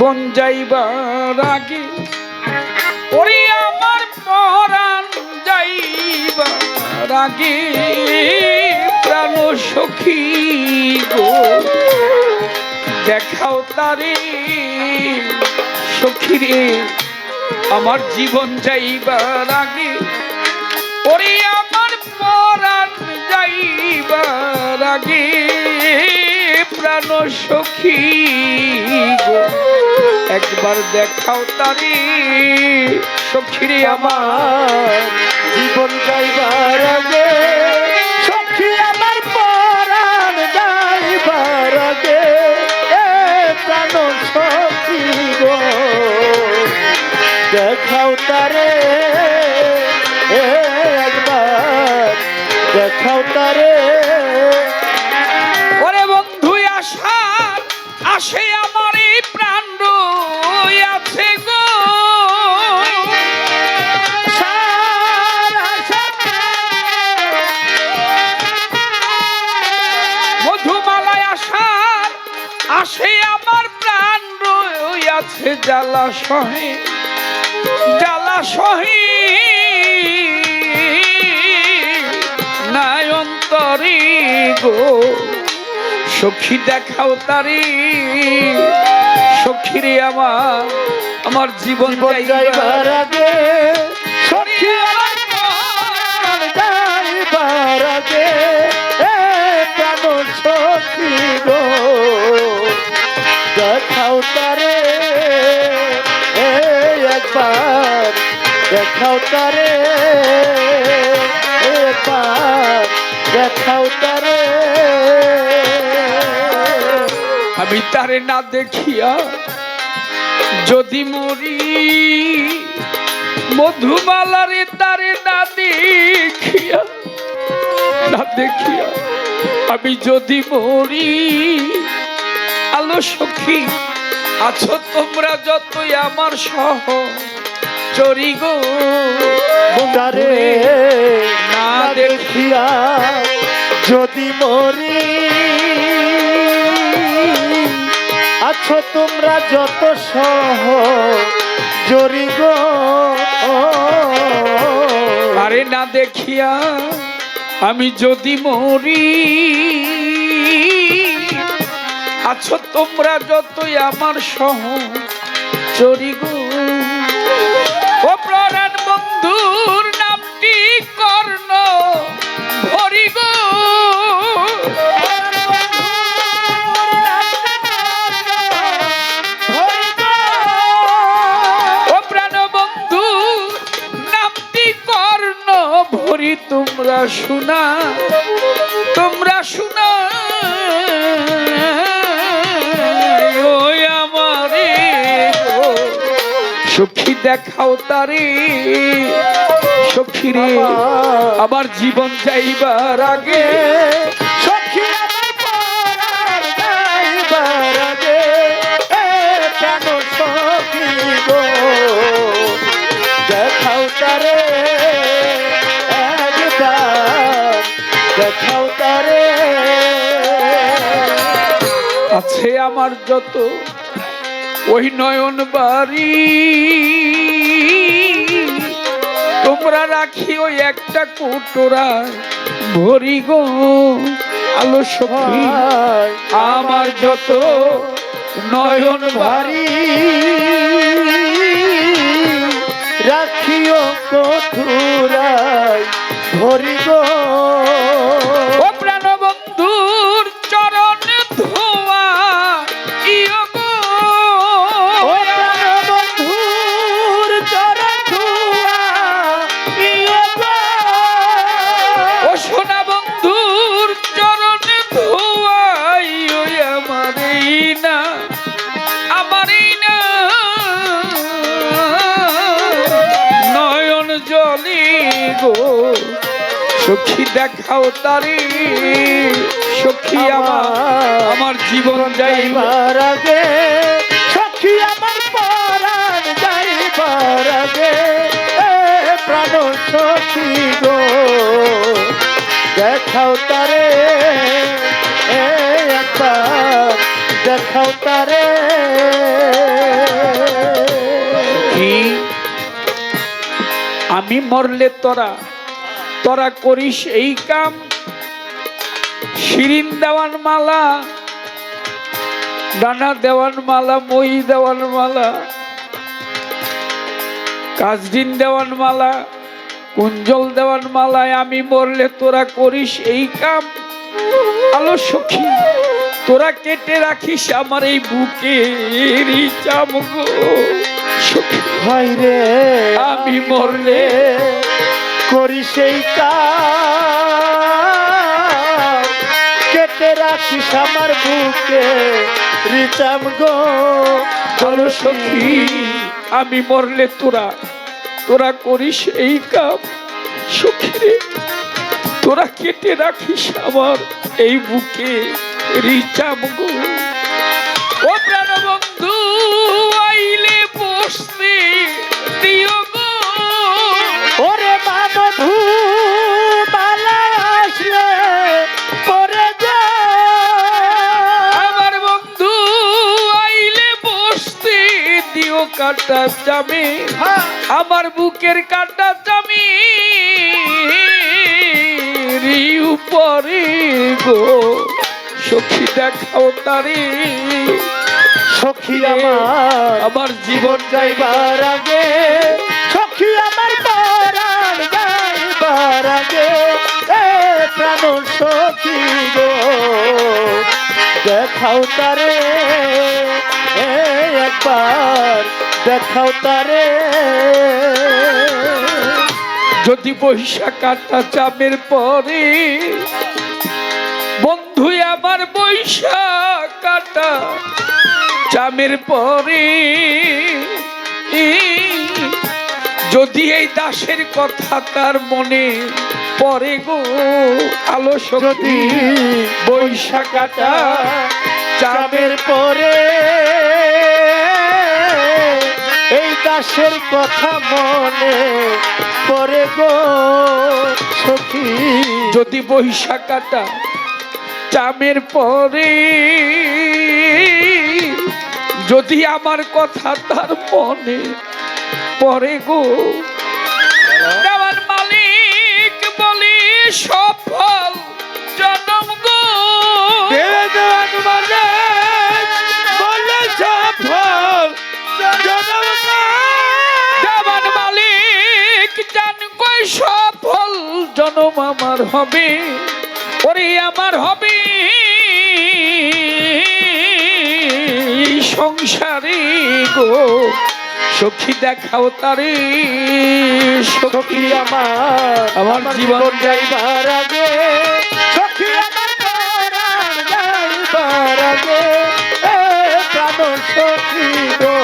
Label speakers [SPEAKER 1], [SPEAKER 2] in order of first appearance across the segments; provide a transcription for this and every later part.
[SPEAKER 1] জীবন যাইবার আগে ওরে আমার পরাণ যাইবার আগে প্রাণ সখী গো। দেখাও তারে সখী রে, আমার জীবন যাইবার আগে ওরে আমার পরাণ যাইবার আগে প্রাণ সখী একবার দেখাও তারে সখী রে আমার
[SPEAKER 2] জীবন যাইবার আগে। সখী আমার পরাণ যাইবার আগে। প্রাণ সখী দেখাও তারে একবার দেখাও তারে।
[SPEAKER 1] জ্বালা সহে জ্বালা সহি। নায়ন্তরে গো সখী দেখাও তারি। সখী রে আমার আমার জীবন
[SPEAKER 2] যাইবার। আগে সখী আমার যাইবার আগে। এ সখী? একবার দেখাও তারে একবার দেখাও তারে।
[SPEAKER 1] আমি তারে না দেখিয়া যদি মরি, মধুমালারে তারে না দেখিয়া না দেখিয়া আমি যদি মরি, আলো সখী আছো তোমরা যতই আমার সহ। চরি গো না
[SPEAKER 2] না দেখিয়া যদি মরি। আছো তোমরা যত সহ। জরি গো
[SPEAKER 1] আরে না দেখিয়া আমি যদি মরি আছো তোমরা যতই আমার সহ। চরি সখী দেখাও তারে। সখী রে আবার জীবন যাইবার আগে
[SPEAKER 2] সখী আমার পরার যাইবার আগে, এ সখী গো, দেখাও তারে দেখাও তারে।
[SPEAKER 1] আছে আমার যত ওই নয়ন বাড়ি। তোমরা রাখি ওই একটা কুটোরায়। ভরি গো আলো সখী আমার যত নয়ন ভারী
[SPEAKER 2] রাখিও কঠুরাই ধরি গো
[SPEAKER 1] গো সখী দেখাও তারি সখী আমার আমার জীবন যাইবা
[SPEAKER 2] যাইবার আগে
[SPEAKER 1] আমি মরলে তোরা তোরা করিস এই কাম। শিরিন দেওয়ান মালা, ডানা দেওয়ান মালা, মই দেওয়ান মালা কাজদিন দেওয়ান মালা, কুঞ্জল দেওয়ান মালায় আমি মরলে তোরা করিস এই কাম। আলো সখী, তোরা কেটে রাখিস আমার এই বুকের চাম
[SPEAKER 2] হয় রে
[SPEAKER 1] আমি মরলে
[SPEAKER 2] করি সেই কাজ। কেটে রাখিস আমার বুকে রিচাম গো।
[SPEAKER 1] সখী আমি মরলে তোরা তোরা করিস এই কাম। সখী রে তোরা কেটে রাখিস আমার এই বুকে রিচাম গো। ও প্রাণবন্ধু আইলে কাটা জামে আমার বুকের কাটা জামি উপরে গো সখী দেখাও তারে।
[SPEAKER 2] সখী আমার
[SPEAKER 1] আমার জীবন
[SPEAKER 2] যাইবার আগে সখী আমার যাইবার আগে প্রাণ সখী গো দেখাও তারে। একবার দেখাও তারে।
[SPEAKER 1] যদি বৈশাখ কাটা চামের পরে বন্ধু আমার বৈশাখ কাটা চামের পরে যদি এই দাসের কথা তার মনে পরে গো আলো
[SPEAKER 2] যদি
[SPEAKER 1] সখী বৈশাখ কাটা
[SPEAKER 2] চামের পরে। দাসের কথা মনে পরে গো, সখী।
[SPEAKER 1] যদি বৈশাখ কাটা চামের পরে, যদি আমার কথা তার মনে পরে গো। মালিক বলি সফল হবে ওরে আমার হবে। এই সংসারে গো সখী দেখাও তারে সখী
[SPEAKER 2] আমার
[SPEAKER 1] আমার জীবন
[SPEAKER 2] যাইবার আগে সখী আমার যাইবার আগে প্রাণ সখী গো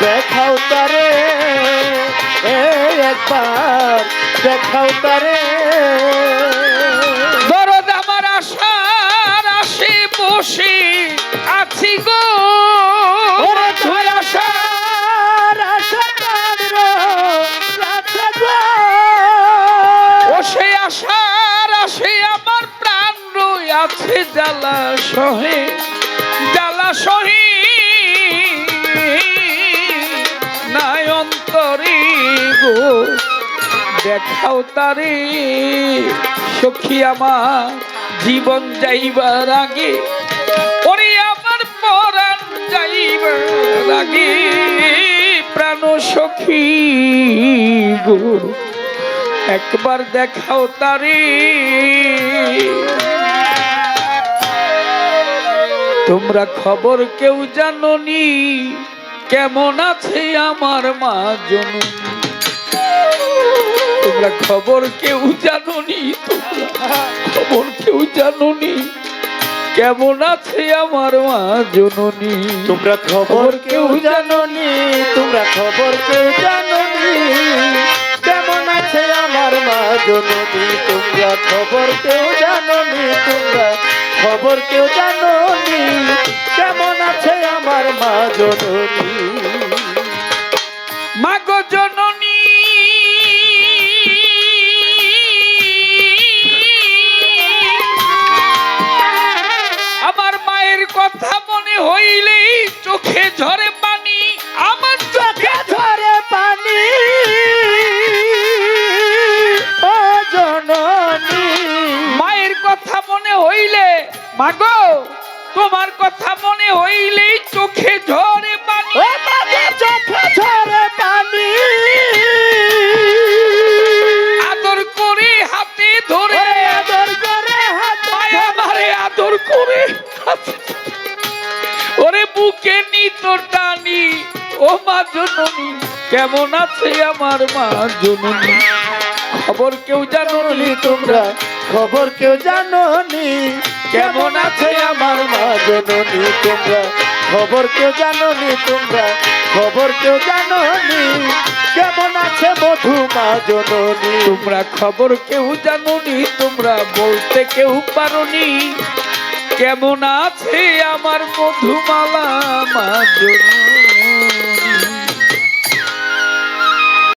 [SPEAKER 2] দেখাও তারে একবার দেখাও তারে।
[SPEAKER 1] দরদ আমার আশার আসে বসে আছি গো। সে আশার আসে আমার প্রাণ রই আছে জ্বালা সহে জ্বালা সহি। নাই অন্তরে গো। দেখাও তারে, সখী আমার, জীবন যাইবার আগে, ওরে আমার পরাণ যাইবার আগে, প্রাণ সখী গো, একবার দেখাও তারে। তোমরা খবর কেউ জানো জাননি, কেমন আছে আমার মা জননী? তোমরা খবর কেউ জাননি? খবর কেউ জাননি? কেমন আছে আমার মা জননী?
[SPEAKER 2] তোমরা খবর কেউ জাননি? তোমরা খবর কেউ জাননি? কেমন আছে আমার মা জননী? তোমরা খবর কেউ জাননি? তোমরা খবর কেউ জাননি? কেমন আছে আমার মা জননী?
[SPEAKER 1] মাগো জননী ঝরে ও মা জননী কেমন আছে আমার মা জননী? খবর কেউ জানো
[SPEAKER 2] জানোনি তোমরা? খবর কেউ জানোনি। কেমন আছে আমার মা জননী তোমরা? খবর কেউ জানোনি তোমরা? খবর কেউ জানোনি। কেমন আছে মধু মা জননী?
[SPEAKER 1] তোমরা খবর কেউ জানোনি তোমরা বলতে কেউ পারোনি। কেমন আছে আমার মধুমালা মা জননী?